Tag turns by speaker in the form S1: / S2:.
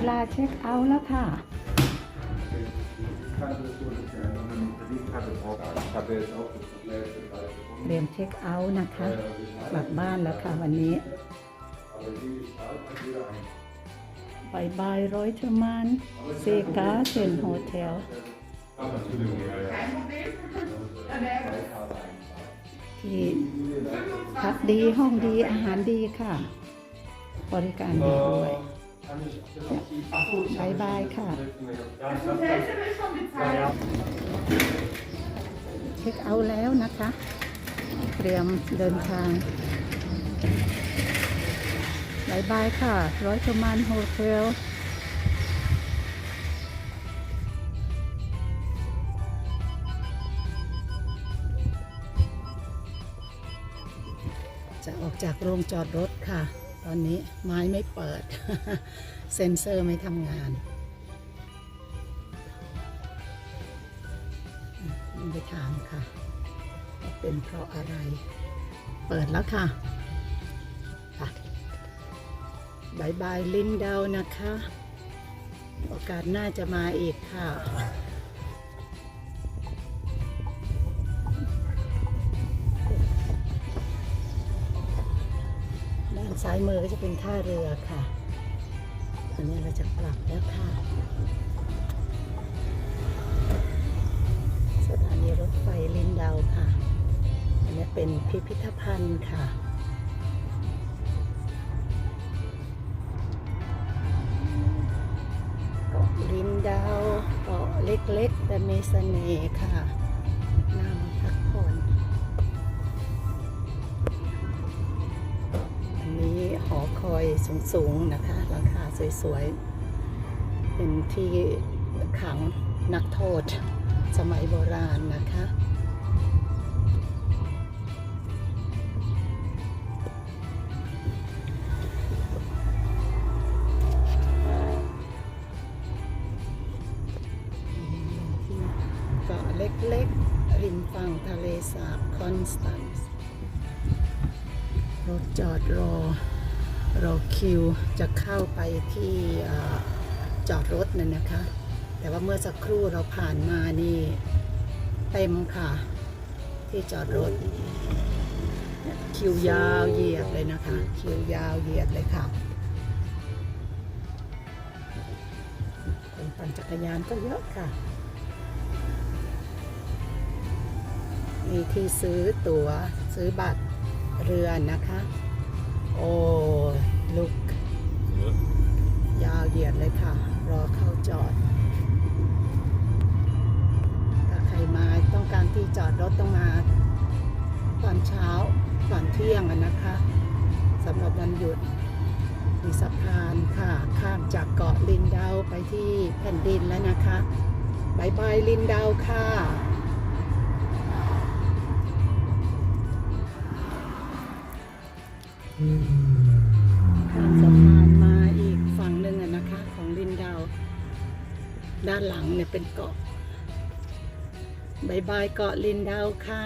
S1: เวลาเช็คเอาท์แล้วค่ะ เตรียมเช็คเอาท์นะคะ กลับบ้านแล้วค่ะวันนี้บายบายร้อยเทมันเซกาเซนโฮเทล ที่พักดีห้องดีอาหารดีค่ะ บริการดีด้วย บายบายค่ะเช็คเอาแล้วนะคะ เตรียมเดินทางบายบายค่ะ ร้อยประมาณโฮเทลจะออกจากโรงจอดรถค่ะ อนนี้ไม้ไม่เปิด เซ็นเซอร์ไม่ทำงานไปถามค่ะ เป็นเพราะอะไร เปิดแล้วค่ะบายบายลินดาวนะคะ โอกาสหน้าจะมาอีกค่ะ ด้านซ้ายมือก็จะเป็นท่าเรือค่ะ อันนี้เราจะกลับแล้วค่ะ สถานีรถไฟลินดาวค่ะ อันนี้เป็นพิพิธภัณฑ์ค่ะเกาะลินดาวเกาะเล็กๆ แต่มีเสน่ห์ค่ะน่ามาพักผ่อน อยสูงๆนะคะ ราคาสวยๆ เป็นที่ขังนักโทษสมัยโบราณนะคะเกาะเล็กๆ ริมฝั่งทะเลสาบคอนสแตนซ์รถจอดรอ รอคิวจะเข้าไปที่จอดรถนั่นนะคะ แต่ว่าเมื่อสักครู่เราผ่านมานี่เต็มค่ะ ที่จอดรถ คิวยาวเหยียดเลยนะคะ คิวยาวเหยียดเลยค่ะ คนปั่นจักรยานก็เยอะค่ะมีที่ซื้อตั๋วซื้อบัตรเรือนะคะ โอ้ จอด ถ้าใครมาต้องการที่จอดรถต้องมาตอนเช้าก่อนเที่ยงนะคะสำหรับวันหยุดมีสะพานค่ะ ข้ามจากเกาะลินดาวไปที่แผ่นดินแล้วนะคะบายบายลินดาวค่ะข้ ด้านหลังเนี่ยเป็นเกาะบายบายเกาะลินดาวค่ะ